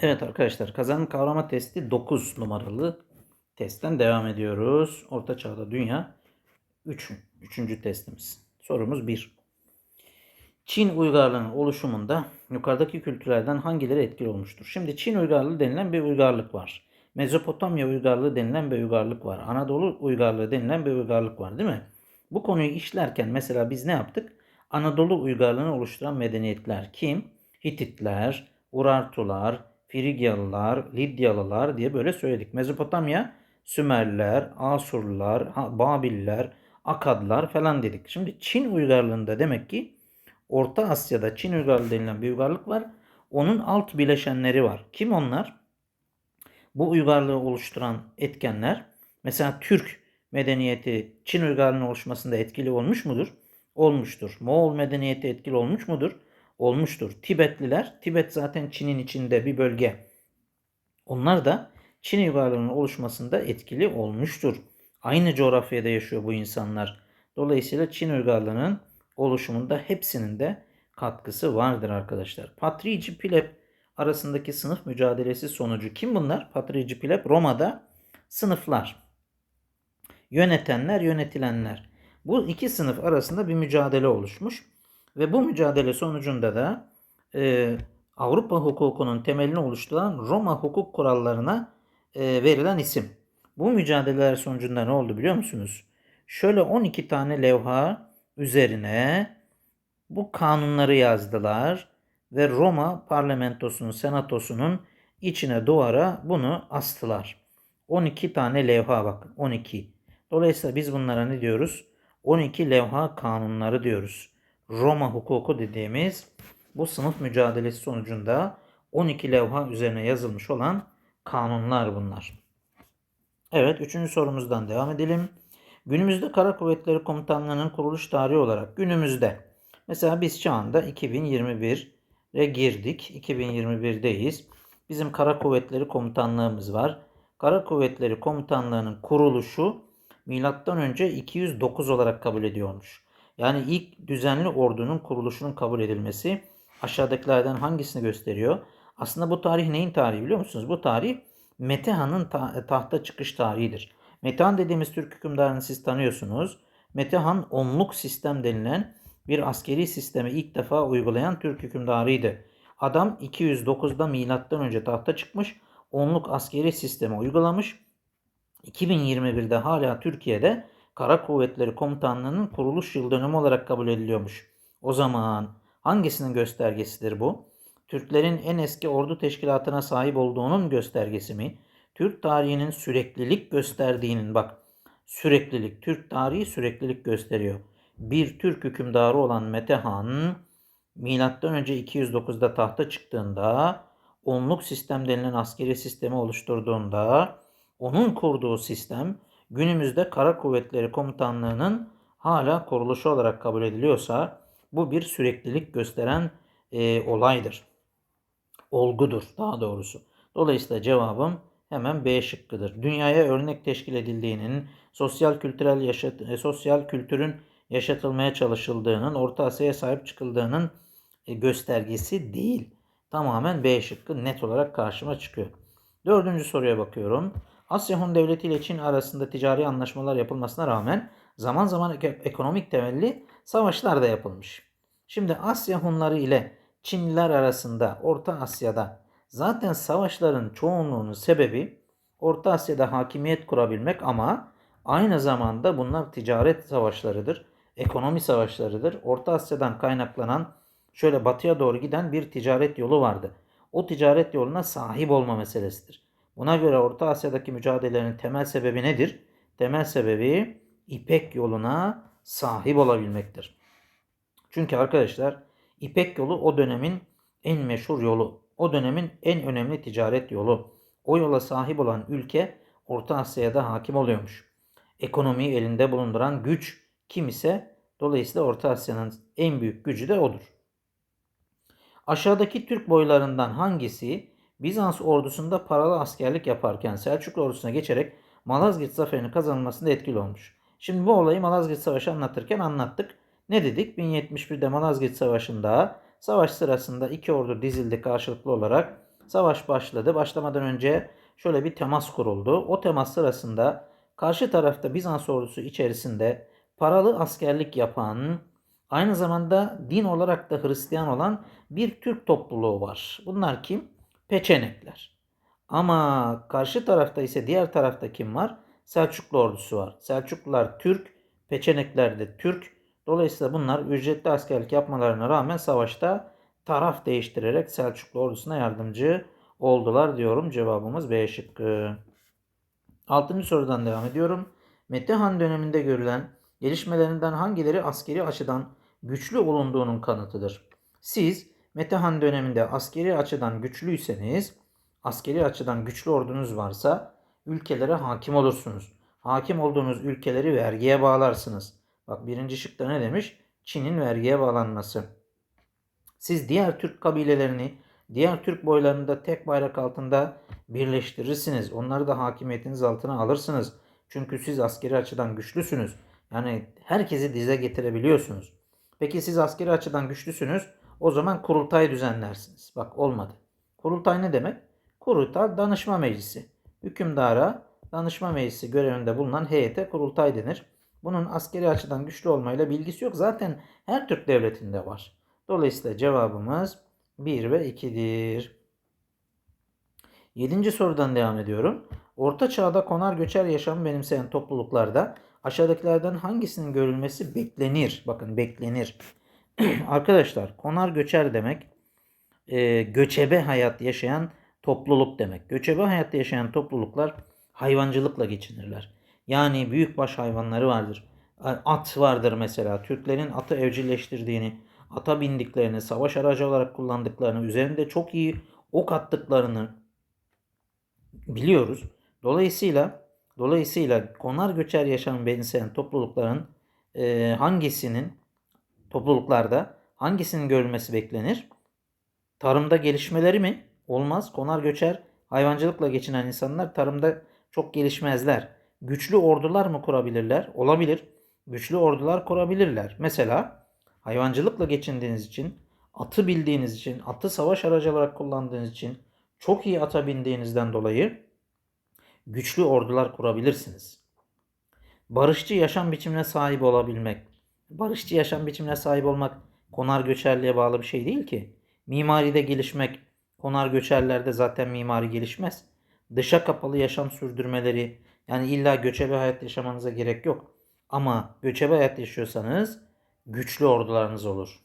Evet arkadaşlar kazanım kavrama testi 9 numaralı testten devam ediyoruz. Orta Çağda Dünya 3. 3. testimiz. Sorumuz 1. Çin uygarlığının oluşumunda yukarıdaki kültürlerden hangileri etkili olmuştur? Şimdi Çin uygarlığı denilen bir uygarlık var. Mezopotamya uygarlığı denilen bir uygarlık var. Anadolu uygarlığı denilen bir uygarlık var değil mi? Bu konuyu işlerken mesela biz ne yaptık? Anadolu uygarlığını oluşturan medeniyetler kim? Hititler, Urartular, Frigyalılar, Lidyalılar diye böyle söyledik. Mezopotamya, Sümerler, Asurlular, Babiller, Akadlar falan dedik. Şimdi Çin uygarlığında demek ki Orta Asya'da Çin uygarlığı denilen bir uygarlık var. Onun alt bileşenleri var. Kim onlar? Bu uygarlığı oluşturan etkenler mesela Türk medeniyeti Çin uygarlığının oluşmasında etkili olmuş mudur? Olmuştur. Moğol medeniyeti etkili olmuş mudur? Olmuştur. Tibetliler, Tibet zaten Çin'in içinde bir bölge. Onlar da Çin uygarlığının oluşmasında etkili olmuştur. Aynı coğrafyada yaşıyor bu insanlar. Dolayısıyla Çin uygarlığının oluşumunda hepsinin de katkısı vardır arkadaşlar. Patrici Pilep arasındaki sınıf mücadelesi sonucu kim bunlar? Patrici Pilep Roma'da sınıflar. Yönetenler, yönetilenler. Bu iki sınıf arasında bir mücadele oluşmuş. Ve bu mücadele sonucunda da e, Avrupa hukukunun temelini oluşturan Roma hukuk kurallarına e, verilen isim. Bu mücadeleler sonucunda ne oldu biliyor musunuz? Şöyle 12 tane levha üzerine bu kanunları yazdılar ve Roma parlamentosunun, senatosunun içine duvara bunu astılar. 12 tane levha bak 12. Dolayısıyla biz bunlara ne diyoruz? 12 levha kanunları diyoruz. Roma hukuku dediğimiz bu sınıf mücadelesi sonucunda 12 levha üzerine yazılmış olan kanunlar bunlar. Evet, üçüncü sorumuzdan devam edelim. Günümüzde Kara Kuvvetleri Komutanlığı'nın kuruluş tarihi olarak günümüzde mesela biz şu anda 2021'e girdik. 2021'deyiz. Bizim Kara Kuvvetleri Komutanlığımız var. Kara Kuvvetleri Komutanlığı'nın kuruluşu milattan önce 209 olarak kabul ediyormuş. Yani ilk düzenli ordunun kuruluşunun kabul edilmesi aşağıdakilerden hangisini gösteriyor? Aslında bu tarih neyin tarihi biliyor musunuz? Bu tarih Metehan'ın ta- tahta çıkış tarihidir. Metehan dediğimiz Türk hükümdarını siz tanıyorsunuz. Metehan onluk sistem denilen bir askeri sistemi ilk defa uygulayan Türk hükümdarıydı. Adam 209'da milattan önce tahta çıkmış, onluk askeri sistemi uygulamış. 2021'de hala Türkiye'de Kara Kuvvetleri Komutanlığı'nın kuruluş yıl dönümü olarak kabul ediliyormuş. O zaman hangisinin göstergesidir bu? Türklerin en eski ordu teşkilatına sahip olduğunun göstergesi mi? Türk tarihinin süreklilik gösterdiğinin bak süreklilik Türk tarihi süreklilik gösteriyor. Bir Türk hükümdarı olan Metehan milattan önce 209'da tahta çıktığında onluk sistem denilen askeri sistemi oluşturduğunda onun kurduğu sistem günümüzde Kara Kuvvetleri Komutanlığı'nın hala kuruluşu olarak kabul ediliyorsa bu bir süreklilik gösteren e, olaydır. Olgudur daha doğrusu. Dolayısıyla cevabım hemen B şıkkıdır. Dünyaya örnek teşkil edildiğinin, sosyal kültürel yaşat e, sosyal kültürün yaşatılmaya çalışıldığının, Orta Asya'ya sahip çıkıldığının e, göstergesi değil. Tamamen B şıkkı net olarak karşıma çıkıyor. Dördüncü soruya bakıyorum. Asya Hun Devleti ile Çin arasında ticari anlaşmalar yapılmasına rağmen zaman zaman ek- ekonomik temelli savaşlar da yapılmış. Şimdi Asya Hunları ile Çinliler arasında Orta Asya'da zaten savaşların çoğunluğunun sebebi Orta Asya'da hakimiyet kurabilmek ama aynı zamanda bunlar ticaret savaşlarıdır, ekonomi savaşlarıdır. Orta Asya'dan kaynaklanan şöyle batıya doğru giden bir ticaret yolu vardı. O ticaret yoluna sahip olma meselesidir. Buna göre Orta Asya'daki mücadelelerin temel sebebi nedir? Temel sebebi İpek yoluna sahip olabilmektir. Çünkü arkadaşlar İpek yolu o dönemin en meşhur yolu. O dönemin en önemli ticaret yolu. O yola sahip olan ülke Orta Asya'da hakim oluyormuş. Ekonomiyi elinde bulunduran güç kim ise dolayısıyla Orta Asya'nın en büyük gücü de odur. Aşağıdaki Türk boylarından hangisi Bizans ordusunda paralı askerlik yaparken Selçuklu ordusuna geçerek Malazgirt zaferini kazanılmasında etkili olmuş? Şimdi bu olayı Malazgirt Savaşı anlatırken anlattık. Ne dedik? 1071'de Malazgirt Savaşı'nda savaş sırasında iki ordu dizildi karşılıklı olarak. Savaş başladı. Başlamadan önce şöyle bir temas kuruldu. O temas sırasında karşı tarafta Bizans ordusu içerisinde paralı askerlik yapan, aynı zamanda din olarak da Hristiyan olan bir Türk topluluğu var. Bunlar kim? Peçenekler. Ama karşı tarafta ise diğer tarafta kim var? Selçuklu ordusu var. Selçuklular Türk, Peçenekler de Türk. Dolayısıyla bunlar ücretli askerlik yapmalarına rağmen savaşta taraf değiştirerek Selçuklu ordusuna yardımcı oldular diyorum. Cevabımız B şıkkı. Altıncı sorudan devam ediyorum. Metehan döneminde görülen gelişmelerinden hangileri askeri açıdan güçlü olunduğunun kanıtıdır? Siz Metehan döneminde askeri açıdan güçlüyseniz, askeri açıdan güçlü ordunuz varsa ülkelere hakim olursunuz. Hakim olduğunuz ülkeleri vergiye bağlarsınız. Bak birinci şıkta ne demiş? Çin'in vergiye bağlanması. Siz diğer Türk kabilelerini, diğer Türk boylarını da tek bayrak altında birleştirirsiniz. Onları da hakimiyetiniz altına alırsınız. Çünkü siz askeri açıdan güçlüsünüz. Yani herkesi dize getirebiliyorsunuz. Peki siz askeri açıdan güçlüsünüz. O zaman kurultay düzenlersiniz. Bak olmadı. Kurultay ne demek? Kurultay danışma meclisi. Hükümdara danışma meclisi görevinde bulunan heyete kurultay denir. Bunun askeri açıdan güçlü olmayla bilgisi yok. Zaten her Türk devletinde var. Dolayısıyla cevabımız 1 ve 2'dir. Yedinci sorudan devam ediyorum. Orta çağda konar göçer yaşamı benimseyen topluluklarda aşağıdakilerden hangisinin görülmesi beklenir? Bakın beklenir. Arkadaşlar konar göçer demek e, göçebe hayat yaşayan topluluk demek. Göçebe hayatta yaşayan topluluklar hayvancılıkla geçinirler. Yani büyükbaş hayvanları vardır. At vardır mesela. Türklerin atı evcilleştirdiğini, ata bindiklerini, savaş aracı olarak kullandıklarını, üzerinde çok iyi ok attıklarını biliyoruz. Dolayısıyla dolayısıyla konar göçer yaşam benzeyen toplulukların e, hangisinin topluluklarda hangisinin görülmesi beklenir? Tarımda gelişmeleri mi? Olmaz. Konar göçer hayvancılıkla geçinen insanlar tarımda çok gelişmezler. Güçlü ordular mı kurabilirler? Olabilir. Güçlü ordular kurabilirler. Mesela hayvancılıkla geçindiğiniz için, atı bildiğiniz için, atı savaş aracı olarak kullandığınız için, çok iyi ata bindiğinizden dolayı güçlü ordular kurabilirsiniz. Barışçı yaşam biçimine sahip olabilmek. Barışçı yaşam biçimine sahip olmak konar göçerliğe bağlı bir şey değil ki. Mimaride gelişmek, konar göçerlerde zaten mimari gelişmez. Dışa kapalı yaşam sürdürmeleri, yani illa göçebe hayat yaşamanıza gerek yok. Ama göçebe hayat yaşıyorsanız güçlü ordularınız olur.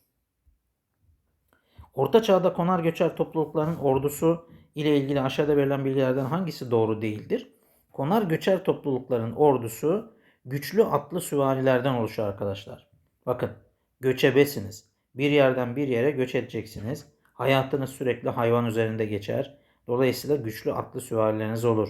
Orta çağda konar göçer toplulukların ordusu ile ilgili aşağıda verilen bilgilerden hangisi doğru değildir? Konar göçer toplulukların ordusu güçlü atlı süvarilerden oluşuyor arkadaşlar. Bakın göçebesiniz. Bir yerden bir yere göç edeceksiniz. Hayatınız sürekli hayvan üzerinde geçer. Dolayısıyla güçlü atlı süvarileriniz olur.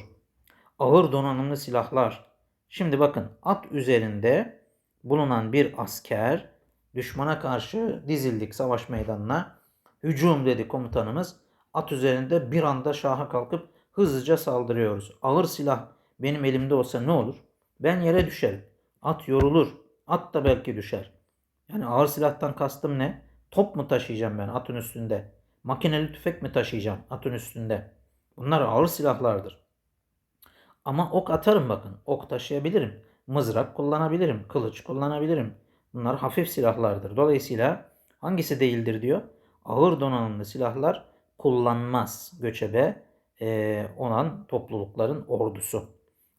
Ağır donanımlı silahlar. Şimdi bakın at üzerinde bulunan bir asker düşmana karşı dizildik savaş meydanına. Hücum dedi komutanımız. At üzerinde bir anda şaha kalkıp hızlıca saldırıyoruz. Ağır silah benim elimde olsa ne olur? Ben yere düşerim. At yorulur. At da belki düşer. Yani ağır silahtan kastım ne? Top mu taşıyacağım ben atın üstünde? Makineli tüfek mi taşıyacağım atın üstünde? Bunlar ağır silahlardır. Ama ok atarım bakın. Ok taşıyabilirim. Mızrak kullanabilirim. Kılıç kullanabilirim. Bunlar hafif silahlardır. Dolayısıyla hangisi değildir diyor. Ağır donanımlı silahlar kullanmaz göçebe e, olan toplulukların ordusu.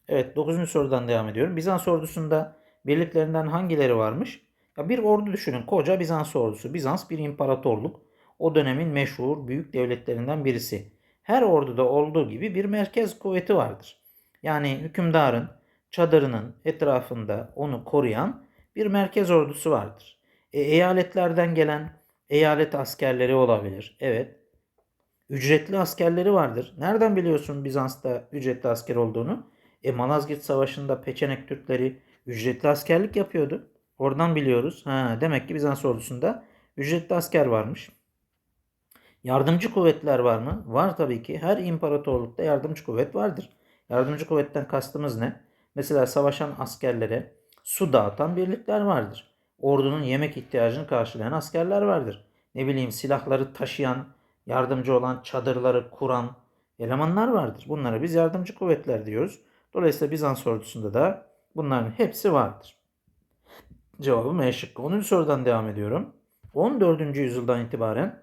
Evet 9. sorudan devam ediyorum. Bizans ordusunda birliklerinden hangileri varmış? Ya bir ordu düşünün. Koca Bizans ordusu. Bizans bir imparatorluk. O dönemin meşhur büyük devletlerinden birisi. Her orduda olduğu gibi bir merkez kuvveti vardır. Yani hükümdarın çadırının etrafında onu koruyan bir merkez ordusu vardır. E, eyaletlerden gelen eyalet askerleri olabilir. Evet. Ücretli askerleri vardır. Nereden biliyorsun Bizans'ta ücretli asker olduğunu? E Malazgirt Savaşı'nda Peçenek Türkleri ücretli askerlik yapıyordu. Oradan biliyoruz. Ha, demek ki Bizans ordusunda ücretli asker varmış. Yardımcı kuvvetler var mı? Var tabii ki. Her imparatorlukta yardımcı kuvvet vardır. Yardımcı kuvvetten kastımız ne? Mesela savaşan askerlere su dağıtan birlikler vardır. Ordunun yemek ihtiyacını karşılayan askerler vardır. Ne bileyim silahları taşıyan yardımcı olan, çadırları kuran elemanlar vardır. Bunlara biz yardımcı kuvvetler diyoruz. Dolayısıyla Bizans ordusunda da bunların hepsi vardır. Cevabım E şıkkı. 10. sorudan devam ediyorum. 14. yüzyıldan itibaren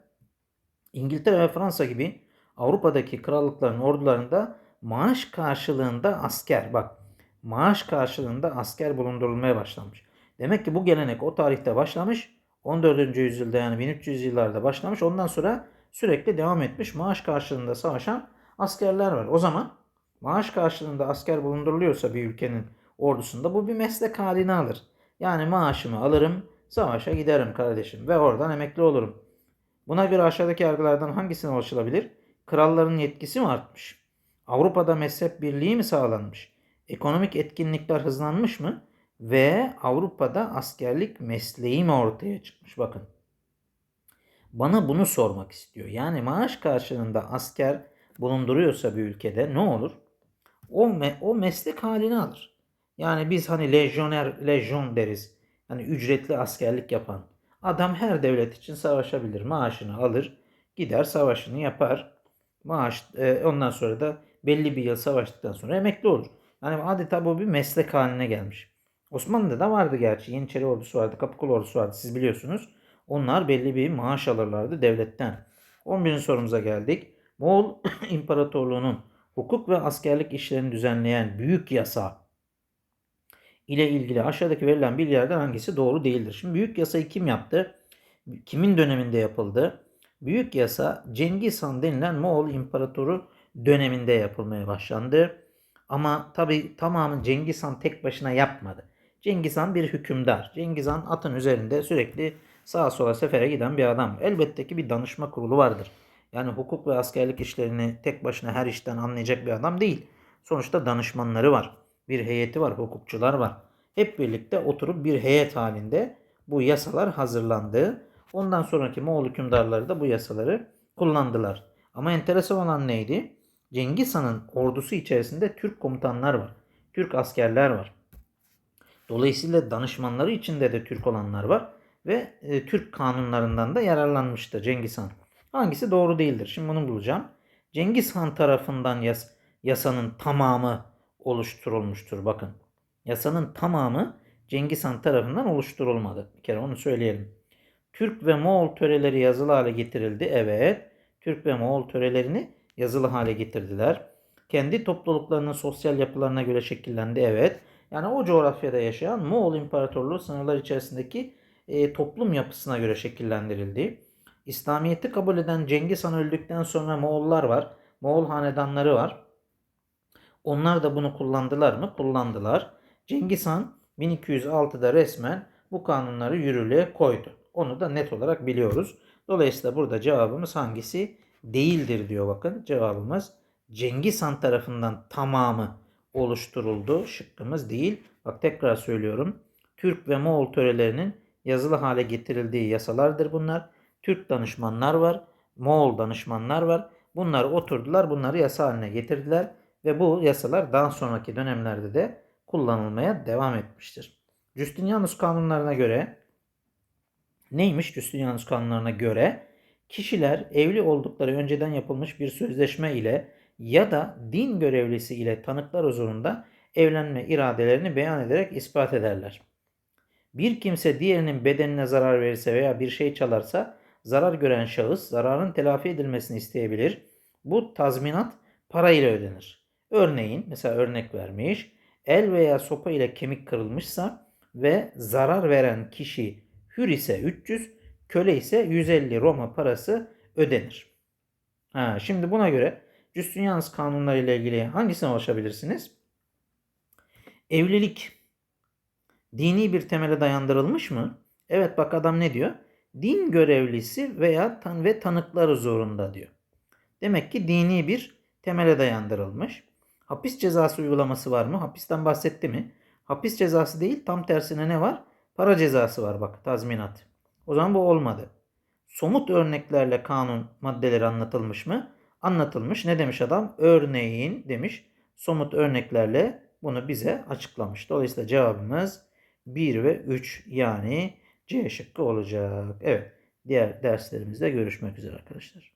İngiltere ve Fransa gibi Avrupa'daki krallıkların ordularında maaş karşılığında asker bak maaş karşılığında asker bulundurulmaya başlanmış. Demek ki bu gelenek o tarihte başlamış. 14. yüzyılda yani 1300 yıllarda başlamış. Ondan sonra sürekli devam etmiş. Maaş karşılığında savaşan askerler var. O zaman maaş karşılığında asker bulunduruluyorsa bir ülkenin ordusunda bu bir meslek halini alır. Yani maaşımı alırım, savaşa giderim kardeşim ve oradan emekli olurum. Buna göre aşağıdaki yargılardan hangisine ulaşılabilir? Kralların yetkisi mi artmış? Avrupa'da mezhep birliği mi sağlanmış? Ekonomik etkinlikler hızlanmış mı? Ve Avrupa'da askerlik mesleği mi ortaya çıkmış? Bakın. Bana bunu sormak istiyor. Yani maaş karşılığında asker bulunduruyorsa bir ülkede ne olur? O, me- o meslek halini alır. Yani biz hani lejyoner, lejyon deriz. Hani ücretli askerlik yapan. Adam her devlet için savaşabilir. Maaşını alır, gider savaşını yapar. Maaş e, ondan sonra da belli bir yıl savaştıktan sonra emekli olur. Yani adeta bu bir meslek haline gelmiş. Osmanlı'da da vardı gerçi. Yeniçeri ordusu vardı, Kapıkulu ordusu vardı. Siz biliyorsunuz. Onlar belli bir maaş alırlardı devletten. 11. sorumuza geldik. Moğol İmparatorluğu'nun hukuk ve askerlik işlerini düzenleyen büyük yasa ile ilgili aşağıdaki verilen bilgilerden hangisi doğru değildir? Şimdi büyük yasayı kim yaptı? Kimin döneminde yapıldı? Büyük yasa Cengiz Han denilen Moğol İmparatoru döneminde yapılmaya başlandı. Ama tabi tamamı Cengiz Han tek başına yapmadı. Cengiz Han bir hükümdar. Cengiz Han atın üzerinde sürekli sağa sola sefere giden bir adam. Elbette ki bir danışma kurulu vardır. Yani hukuk ve askerlik işlerini tek başına her işten anlayacak bir adam değil. Sonuçta danışmanları var. Bir heyeti var, hukukçular var. Hep birlikte oturup bir heyet halinde bu yasalar hazırlandı. Ondan sonraki Moğol hükümdarları da bu yasaları kullandılar. Ama enteresan olan neydi? Cengiz Han'ın ordusu içerisinde Türk komutanlar var. Türk askerler var. Dolayısıyla danışmanları içinde de Türk olanlar var ve e, Türk kanunlarından da yararlanmıştı Cengiz Han. Hangisi doğru değildir? Şimdi bunu bulacağım. Cengiz Han tarafından yas yasanın tamamı oluşturulmuştur. Bakın. Yasanın tamamı Cengiz Han tarafından oluşturulmadı. Bir kere onu söyleyelim. Türk ve Moğol töreleri yazılı hale getirildi. Evet. Türk ve Moğol törelerini yazılı hale getirdiler. Kendi topluluklarının sosyal yapılarına göre şekillendi. Evet. Yani o coğrafyada yaşayan Moğol İmparatorluğu sınırlar içerisindeki e, toplum yapısına göre şekillendirildi. İslamiyet'i kabul eden Cengiz Han öldükten sonra Moğollar var. Moğol hanedanları var. Onlar da bunu kullandılar mı? Kullandılar. Cengiz Han 1206'da resmen bu kanunları yürürlüğe koydu. Onu da net olarak biliyoruz. Dolayısıyla burada cevabımız hangisi? Değildir diyor bakın. Cevabımız Cengiz Han tarafından tamamı oluşturuldu. Şıkkımız değil. Bak tekrar söylüyorum. Türk ve Moğol törelerinin yazılı hale getirildiği yasalardır bunlar. Türk danışmanlar var. Moğol danışmanlar var. Bunlar oturdular. Bunları yasa haline getirdiler. Ve bu yasalar daha sonraki dönemlerde de kullanılmaya devam etmiştir. Justinianus kanunlarına göre neymiş Justinianus kanunlarına göre? Kişiler evli oldukları önceden yapılmış bir sözleşme ile ya da din görevlisi ile tanıklar huzurunda evlenme iradelerini beyan ederek ispat ederler. Bir kimse diğerinin bedenine zarar verirse veya bir şey çalarsa zarar gören şahıs zararın telafi edilmesini isteyebilir. Bu tazminat para ile ödenir. Örneğin mesela örnek vermiş el veya sopa ile kemik kırılmışsa ve zarar veren kişi hür ise 300, köle ise 150 Roma parası ödenir. Ha, şimdi buna göre Justinianus kanunları ile ilgili hangisine ulaşabilirsiniz? Evlilik dini bir temele dayandırılmış mı? Evet bak adam ne diyor? Din görevlisi veya tan ve tanıkları zorunda diyor. Demek ki dini bir temele dayandırılmış. Hapis cezası uygulaması var mı? Hapisten bahsetti mi? Hapis cezası değil tam tersine ne var? Para cezası var bak tazminat. O zaman bu olmadı. Somut örneklerle kanun maddeleri anlatılmış mı? Anlatılmış. Ne demiş adam? Örneğin demiş. Somut örneklerle bunu bize açıklamış. Dolayısıyla cevabımız 1 ve 3 yani C şıkkı olacak. Evet. Diğer derslerimizde görüşmek üzere arkadaşlar.